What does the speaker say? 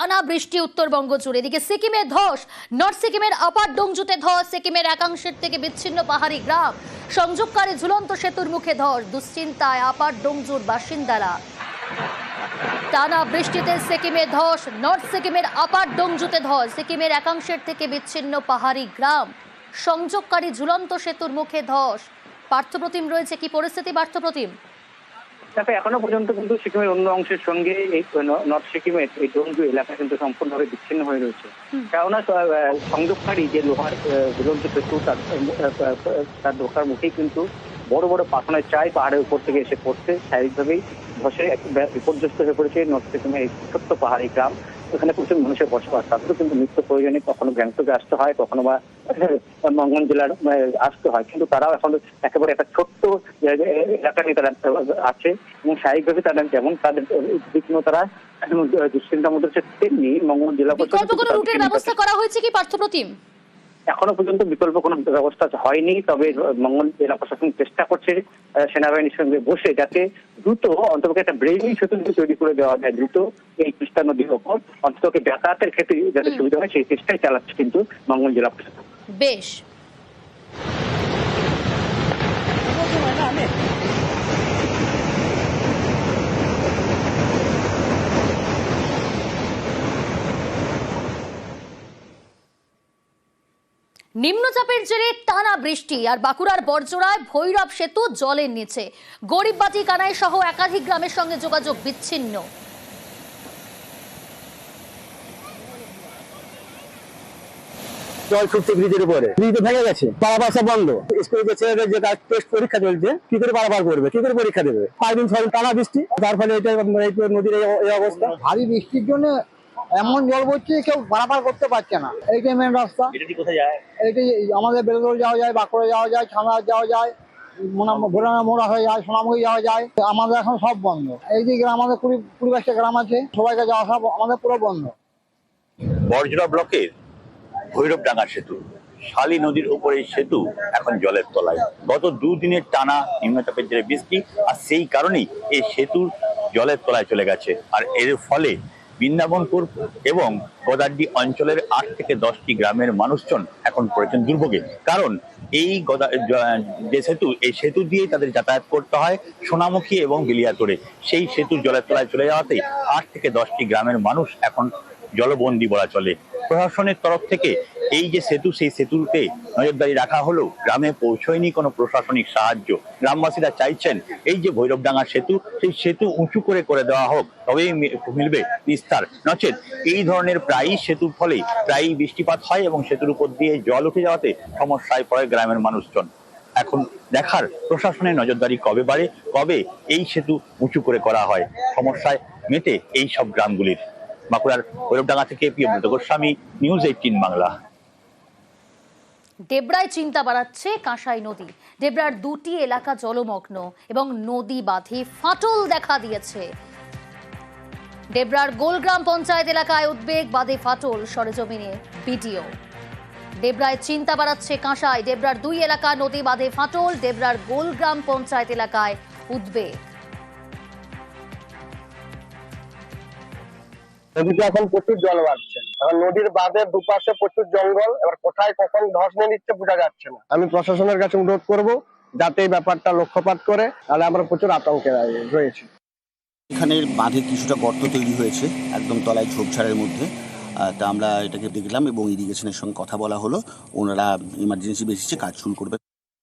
টানা বৃষ্টি উত্তরবঙ্গ জুড়ে। এদিকে সিকিমে ধস, নর্থ সিকিমের আপার ডোংজুতে ধস, সিকিমের একাংশের থেকে বিচ্ছিন্ন পাহাড়ি গ্রাম। সংযোগকারী ঝুলন্ত সেতুর মুখে ধস, দুশ্চিন্তায় আপার ডোংজুর বাসিন্দারা। টানা বৃষ্টিতে সিকিমে ধস, নর্থ সিকিমের আপার ডোংজুতে ধস, সিকিমের একাংশের থেকে বিচ্ছিন্ন পাহাড়ি গ্রাম। সংযোগকারী ঝুলন্ত সেতুর মুখে ধস। পার্থপ্রতিম রয়েছে কি পরিস্থিতি, পার্থপ্রতিম? দেখো এখনও পর্যন্ত কিন্তু সিকিমের অন্য অংশের সঙ্গে এই নর্থ সিকিমের এই ডোমজু এলাকা কিন্তু সম্পূর্ণভাবে বিচ্ছিন্ন হয়ে রয়েছে। কেননা সংযোগকারী যে লোহার ঝুলন্ত সেতু তার তার ঢোকার মুখেই কিন্তু বড় বড় পাথনের চাই পাহাড়ের উপর থেকে এসে পড়ছে শারীরিকভাবেই ধসে বিপর্যস্ত হয়ে পড়েছে নর্থ সিকিমের এই ছোট্ট পাহাড়ি গ্রাম। এখানে প্রচুর মানুষের বসবাস। তাদেরও কিন্তু নিত্য প্রয়োজনে কখনো গ্যাংটকে আসতে হয় কখনো বা মঙ্গল জেলার আসতে হয়। কিন্তু তারাও এখন একেবারে একটা ছোট্ট এলাকা নিয়ে তারা আছে এবং স্বাভাবিকভাবে তারা যেমন তাদের বিঘ্ন তারা দুশ্চিন্তার মধ্যে তেমনি মঙ্গল জেলা পরিষদ ব্যবস্থা করা হয়েছে কি পার্থপ্রতিম? এখনও পর্যন্ত বিকল্প কোনো ব্যবস্থা হয়নি তবে মঙ্গল জেলা প্রশাসন চেষ্টা করছে সেনাবাহিনীর সঙ্গে বসে যাতে দ্রুত অন্তত একটা ব্রেকিং সেতু তৈরি করে দেওয়া যায় দ্রুত এই তিস্তা নদীর ওপর অন্তত যাতায়াতের ক্ষেত্রে যাতে সুবিধা হয় সেই চেষ্টাই চালাচ্ছে কিন্তু মঙ্গল জেলা প্রশাসন। বেশ। নিম্নচাপের জেরে টানা বৃষ্টি আর বাঁকুড়ার বর্জরায় ভৈরব সেতু জলের নিচে। গরিববাটি কানাই সহ একাধিক গ্রামের সঙ্গে যোগাযোগ বিচ্ছিন্ন। জল ছুটছে ব্রিজের উপরে। ব্রিজ ভেঙে গেছে। পারাপার সব বন্ধ। স্কুলে যে ছেলেদের যে টেস্ট পরীক্ষা চলছে। কি করে পারাপার করবে? কি করে পরীক্ষা দেবে? পাঁচ দিন ছয় দিন টানা বৃষ্টি। তার ফলে এটা নদীর এই অবস্থা। ভারী বৃষ্টির জন্য এমন জল পড়ছে কেউ পারাপার করতে পারছে না। এইটাই মেন রাস্তা। এইটাই আমাদের বেলগড় যাওয়া যায় বাঁকুড়া যাওয়া যায় ছানা যাওয়া যায় ভোলানা মোড়া হয়ে যায় সোনামুখী যাওয়া যায়। আমাদের এখন সব বন্ধ। এই যে গ্রাম আমাদের কুড়ি কুড়ি বাইশটা গ্রাম আছে সবাইকে যাওয়া সব আমাদের পুরো বন্ধ। বর্জরা ব্লকের ভৈরবডাঙ্গা সেতু শালী নদীর উপরে সেতু এখন জলের তলায়। গত দুদিনের টানা নিম্নচাপের জেরে বৃষ্টি আর সেই কারণেই এই সেতুর জলের তলায় চলে গেছে। আর এর ফলে বৃন্দাবনপুর এবং গদাড্ডি অঞ্চলের আট থেকে দশটি গ্রামের মানুষজন এখন পড়েছেন দুর্ভোগে। কারণ এই গদা, যে সেতু, এই সেতু দিয়েই তাদের যাতায়াত করতে হয় সোনামুখী এবং বিলিয়াতরে সেই সেতু জলের তলায় চলে যাওয়াতে আট থেকে দশটি গ্রামের মানুষ এখন জলবন্দী বলা চলে। প্রশাসনের তরফ থেকে এই যে সেতু, সেই সেতুতে নজরদারি রাখা হলো, গ্রামে পৌঁছয়নি কোনো প্রশাসনিক সাহায্য। গ্রামবাসীরা চাইছেন এই যে ভৈরবডাঙ্গা সেতু, সেই সেতু উঁচু করে করে দেওয়া হোক, তবেই মিলবে বিস্তার। নচেত এই ধরনের প্রায়ই সেতুর ফলে প্রায়ই বৃষ্টিপাত হয় এবং সেতুর উপর দিয়ে জল উঠে যাওয়াতে সমস্যায় পড়ে গ্রামের মানুষজন। এখন দেখার প্রশাসনের নজরদারি কবে বাড়ে, কবে এই সেতু উঁচু করে করা হয়, সমস্যায় মেতে এই সব গ্রামগুলির। বাঁকুড়ার ভৈরবডাঙ্গা থেকে প্রিয়ব্রত গোস্বামী নিউজ এইটিন বাংলা। ডেবরায় চিন্তা বাড়াচ্ছে কাঁসাই নদী। ডেবরার দুটি এলাকা জলমগ্ন এবং নদী বাঁধে ফাটল দেখা দিয়েছে। ডেবরার গোলগ্রাম পঞ্চায়েত এলাকায় উদ্বেগ, বাঁধে ফাটল, সরেজমিনে ভিডিও ডেবরায় চিন্তা বাড়াচ্ছে কাঁসাই। ডেবরার দুই এলাকা নদী বাঁধে ফাটল ডেবরার গোলগ্রাম পঞ্চায়েত এলাকায় উদ্বেগ। নদীতে এখন প্রচুর জল বাড়ছে। এখন নদীর বাঁধের দুপাশে প্রচুর জঙ্গল, এবার কোথায় কখন ধস নিয়ে নিচ্ছে বোঝা যাচ্ছে না। আমি প্রশাসনের কাছে অনুরোধ করব, যাতে এই ব্যাপারটা লক্ষ্যপাত করে, তাহলে আমরা প্রচুর আতঙ্কে রয়েছি। এখানে বাঁধে কিছুটা গর্ত তৈরি হয়েছে, একদম তলায় ঝোপঝাড়ের মধ্যে। তা আমরা এটাকে দেখলাম এবং ইরিগেশনের সঙ্গে কথা বলা হলো। ওনারা ইমার্জেন্সি বেসিসে কাজ শুরু করবে।